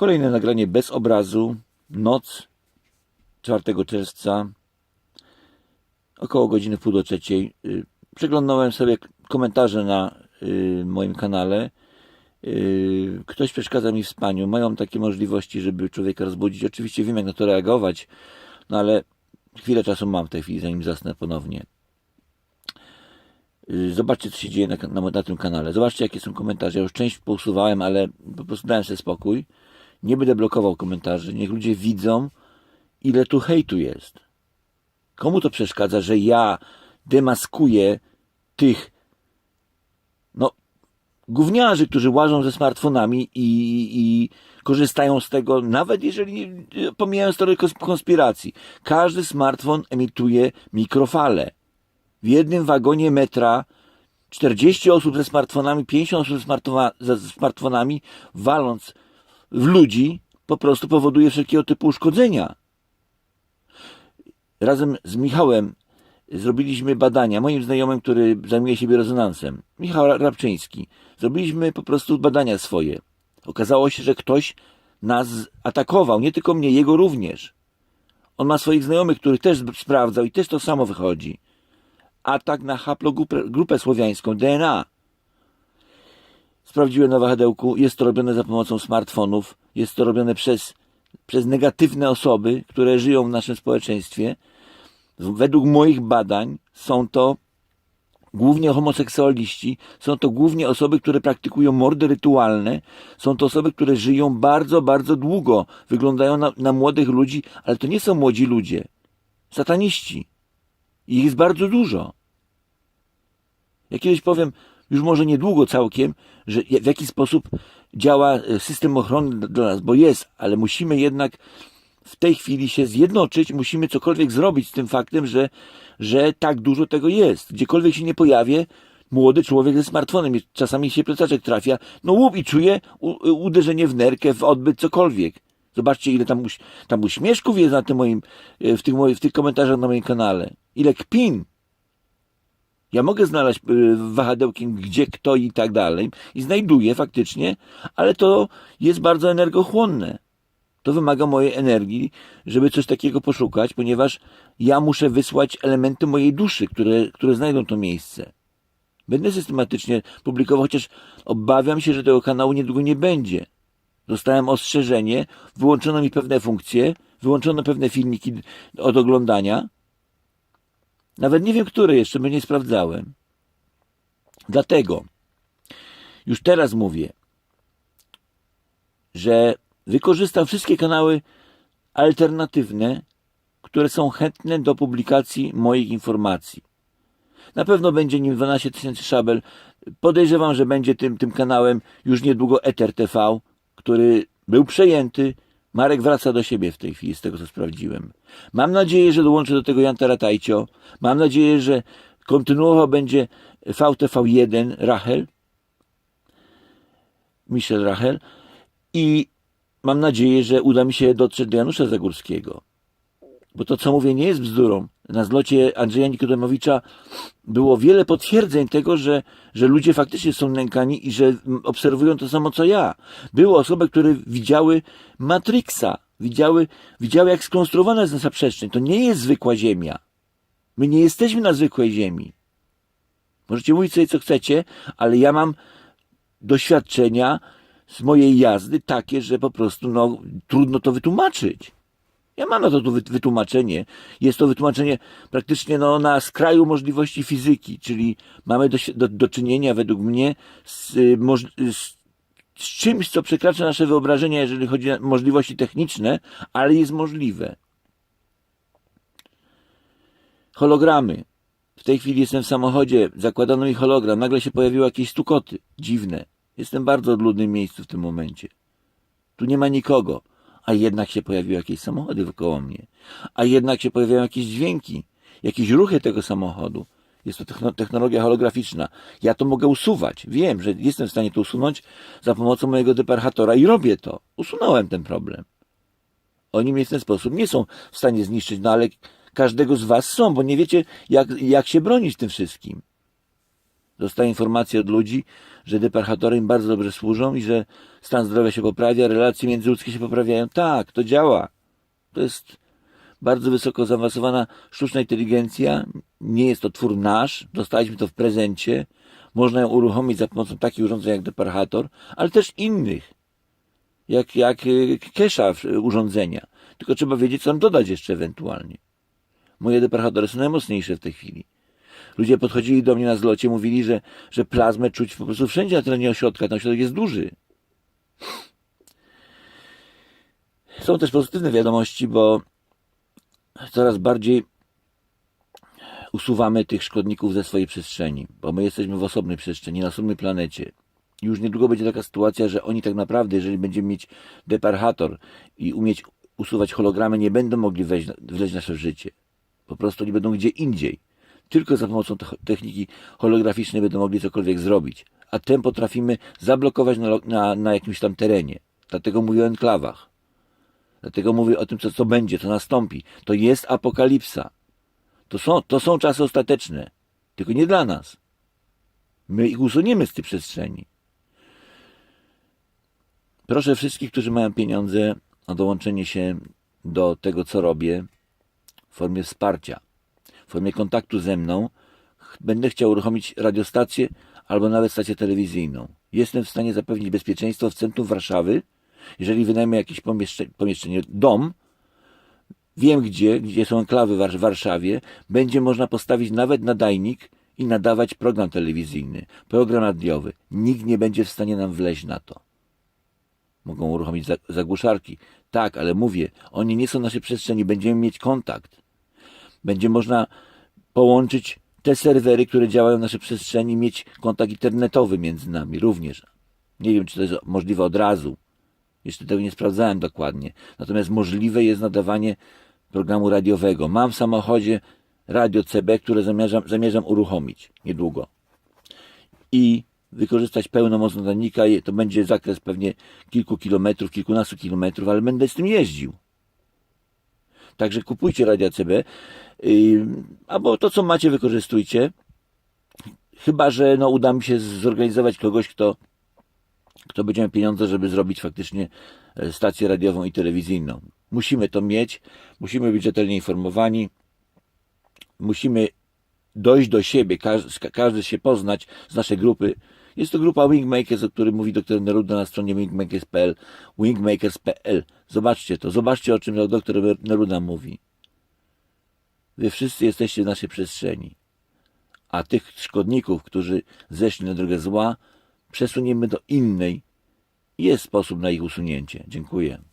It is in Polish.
Kolejne nagranie bez obrazu. Noc 4 czerwca. Około godziny pół do trzeciej. Y, Przeglądałem sobie komentarze na y, moim kanale. Y, Ktoś przeszkadza mi w spaniu. Mają takie możliwości, żeby człowieka rozbudzić. Oczywiście wiem, jak na to reagować, no ale chwilę czasu mam w tej chwili, zanim zasnę ponownie. Zobaczcie, co się dzieje na, na, na tym kanale. Zobaczcie, jakie są komentarze. Ja już część pousuwałem, ale po prostu dałem sobie spokój. Nie będę blokował komentarzy. Niech ludzie widzą, ile tu hejtu jest. Komu to przeszkadza, że ja demaskuję tych no, gówniarzy, którzy łażą ze smartfonami i, i korzystają z tego, nawet jeżeli pomijając teorię kons- konspiracji. Każdy smartfon emituje mikrofale. W jednym wagonie metra 40 osób ze smartfonami, 50 osób ze smartfonami, waląc w ludzi, po prostu powoduje wszelkiego typu uszkodzenia. Razem z Michałem zrobiliśmy badania, moim znajomym, który zajmuje się biorezonansem, Michał Rabczyński. Zrobiliśmy po prostu badania swoje. Okazało się, że ktoś nas atakował, nie tylko mnie, jego również. On ma swoich znajomych, których też sprawdzał i też to samo wychodzi. Atak na haplogrupę grupę słowiańską, DNA. Sprawdziłem na wahadełku, jest to robione za pomocą smartfonów, jest to robione przez, przez negatywne osoby, które żyją w naszym społeczeństwie. Według moich badań są to głównie homoseksualiści, są to głównie osoby, które praktykują mordy rytualne, są to osoby, które żyją bardzo, bardzo długo, wyglądają na, na młodych ludzi, ale to nie są młodzi ludzie, sataniści. Ich jest bardzo dużo. Ja kiedyś powiem, już może niedługo całkiem, że w jaki sposób działa e, system ochrony dla nas, bo jest, ale musimy jednak w tej chwili się zjednoczyć, musimy cokolwiek zrobić z tym faktem, że, że tak dużo tego jest. Gdziekolwiek się nie pojawię, młody człowiek ze smartfonem, czasami się plecaczek trafia, no łup i czuje u, uderzenie w nerkę, w odbyt, cokolwiek. Zobaczcie, ile tam, uś, tam uśmieszków jest na tym moim, e, w tych, moich, w tych komentarzach na moim kanale. Ile kpin. Ja mogę znaleźć y, wahadełkiem, gdzie, kto i tak dalej. I znajduję faktycznie, ale to jest bardzo energochłonne. To wymaga mojej energii, żeby coś takiego poszukać, ponieważ ja muszę wysłać elementy mojej duszy, które, które znajdą to miejsce. Będę systematycznie publikował, chociaż obawiam się, że tego kanału niedługo nie będzie. Dostałem ostrzeżenie, wyłączono mi pewne funkcje, wyłączono pewne filmiki od oglądania. Nawet nie wiem, które jeszcze, bo nie sprawdzałem. Dlatego już teraz mówię, że wykorzystam wszystkie kanały alternatywne, które są chętne do publikacji moich informacji. Na pewno będzie nim 12 tysięcy szabel. Podejrzewam, że będzie tym, tym kanałem już niedługo Ether TV, który był przejęty. Marek wraca do siebie w tej chwili, z tego co sprawdziłem. Mam nadzieję, że dołączy do tego Jan Taratajcio. Mam nadzieję, że kontynuował będzie VTV1 Rachel. Michel Rachel. I mam nadzieję, że uda mi się dotrzeć do Janusza Zagórskiego. Bo to, co mówię, nie jest bzdurą. Na zlocie Andrzeja Nikodemowicza było wiele potwierdzeń tego, że, że ludzie faktycznie są nękani i że obserwują to samo, co ja. Były osoby, które widziały Matrixa, widziały, widziały jak skonstruowana jest nasza przestrzeń. To nie jest zwykła Ziemia. My nie jesteśmy na zwykłej Ziemi. Możecie mówić sobie, co chcecie, ale ja mam doświadczenia z mojej jazdy takie, że po prostu no, trudno to wytłumaczyć. Ja mam na to tu wy- wytłumaczenie. Jest to wytłumaczenie praktycznie no, na skraju możliwości fizyki, czyli mamy do, do, do czynienia według mnie z, y, moż, z, z czymś, co przekracza nasze wyobrażenia, jeżeli chodzi o możliwości techniczne, ale jest możliwe. Hologramy. W tej chwili jestem w samochodzie, zakładano mi hologram, nagle się pojawiły jakieś stukoty. Dziwne. Jestem w bardzo odludnym miejscu w tym momencie. Tu nie ma nikogo, a jednak się pojawiły jakieś samochody wokoło mnie. A jednak się pojawiają jakieś dźwięki, jakieś ruchy tego samochodu. Jest to techno- technologia holograficzna. Ja to mogę usuwać. Wiem, że jestem w stanie to usunąć za pomocą mojego deparchatora i robię to. Usunąłem ten problem. Oni mnie w ten sposób nie są w stanie zniszczyć, no ale każdego z was są, bo nie wiecie, jak, jak się bronić tym wszystkim. Dostaję informacje od ludzi, że deparchatory im bardzo dobrze służą i że stan zdrowia się poprawia, relacje międzyludzkie się poprawiają. Tak, to działa. To jest bardzo wysoko zaawansowana sztuczna inteligencja. Nie jest to twór nasz. Dostaliśmy to w prezencie. Można ją uruchomić za pomocą takich urządzeń jak deparchator, ale też innych. Jak, jak y, Kesha w- urządzenia. Tylko trzeba wiedzieć, co dodać jeszcze ewentualnie. Moje deparchatory są najmocniejsze w tej chwili. Ludzie podchodzili do mnie na zlocie, mówili, że, że plazmę czuć po prostu wszędzie na terenie ośrodka. Ten ośrodek jest duży. Są też pozytywne wiadomości, bo coraz bardziej usuwamy tych szkodników ze swojej przestrzeni, bo my jesteśmy w osobnej przestrzeni, na osobnej planecie. Już niedługo będzie taka sytuacja, że oni tak naprawdę, jeżeli będziemy mieć deparchator i umieć usuwać hologramy, nie będą mogli wejść, wleźć nasze życie. Po prostu oni będą gdzie indziej. Tylko za pomocą te- techniki holograficznej będą mogli cokolwiek zrobić. A tym potrafimy zablokować na, na, na jakimś tam terenie. Dlatego mówię o enklawach. Dlatego mówię o tym, co, co będzie, co nastąpi. To jest apokalipsa. To są, to są czasy ostateczne. Tylko nie dla nas. My ich usuniemy z tej przestrzeni. Proszę wszystkich, którzy mają pieniądze, o dołączenie się do tego, co robię w formie wsparcia, w formie kontaktu ze mną. Będę chciał uruchomić radiostację albo nawet stację telewizyjną. Jestem w stanie zapewnić bezpieczeństwo w centrum Warszawy, jeżeli wynajmę jakieś pomieszcze- pomieszczenie, dom, wiem gdzie, gdzie są enklawy w War- w Warszawie, będzie można postawić nawet nadajnik i nadawać program telewizyjny, program radiowy. Nikt nie będzie w stanie nam wleźć na to. Mogą uruchomić za- zagłuszarki. Tak, ale mówię, oni nie są w naszej przestrzeni, będziemy mieć kontakt. Będzie można połączyć te serwery, które działają w naszej przestrzeni, mieć kontakt internetowy między nami również. Nie wiem, czy to jest możliwe od razu. Jeszcze tego nie sprawdzałem dokładnie. Natomiast możliwe jest nadawanie programu radiowego. Mam w samochodzie radio CB, które zamierzam, zamierzam uruchomić niedługo. I wykorzystać pełną moc nadajnika. To będzie zakres pewnie kilku kilometrów, kilkunastu kilometrów, ale będę z tym jeździł. Także kupujcie radia CB, albo to, co macie, wykorzystujcie. Chyba, że no, uda mi się zorganizować kogoś, kto, kto będzie miał pieniądze, żeby zrobić faktycznie e, stację radiową i telewizyjną. Musimy to mieć, musimy być rzetelnie informowani, musimy dojść do siebie, każdy, każdy się poznać z naszej grupy. Jest to grupa Wingmakers, o której mówi dr Neruda na stronie wingmakers.pl, wingmakers.pl. Zobaczcie to, zobaczcie o czym dr Neruda mówi. Wy wszyscy jesteście w naszej przestrzeni. A tych szkodników, którzy zeszli na drogę zła, przesuniemy do innej. Jest sposób na ich usunięcie. Dziękuję.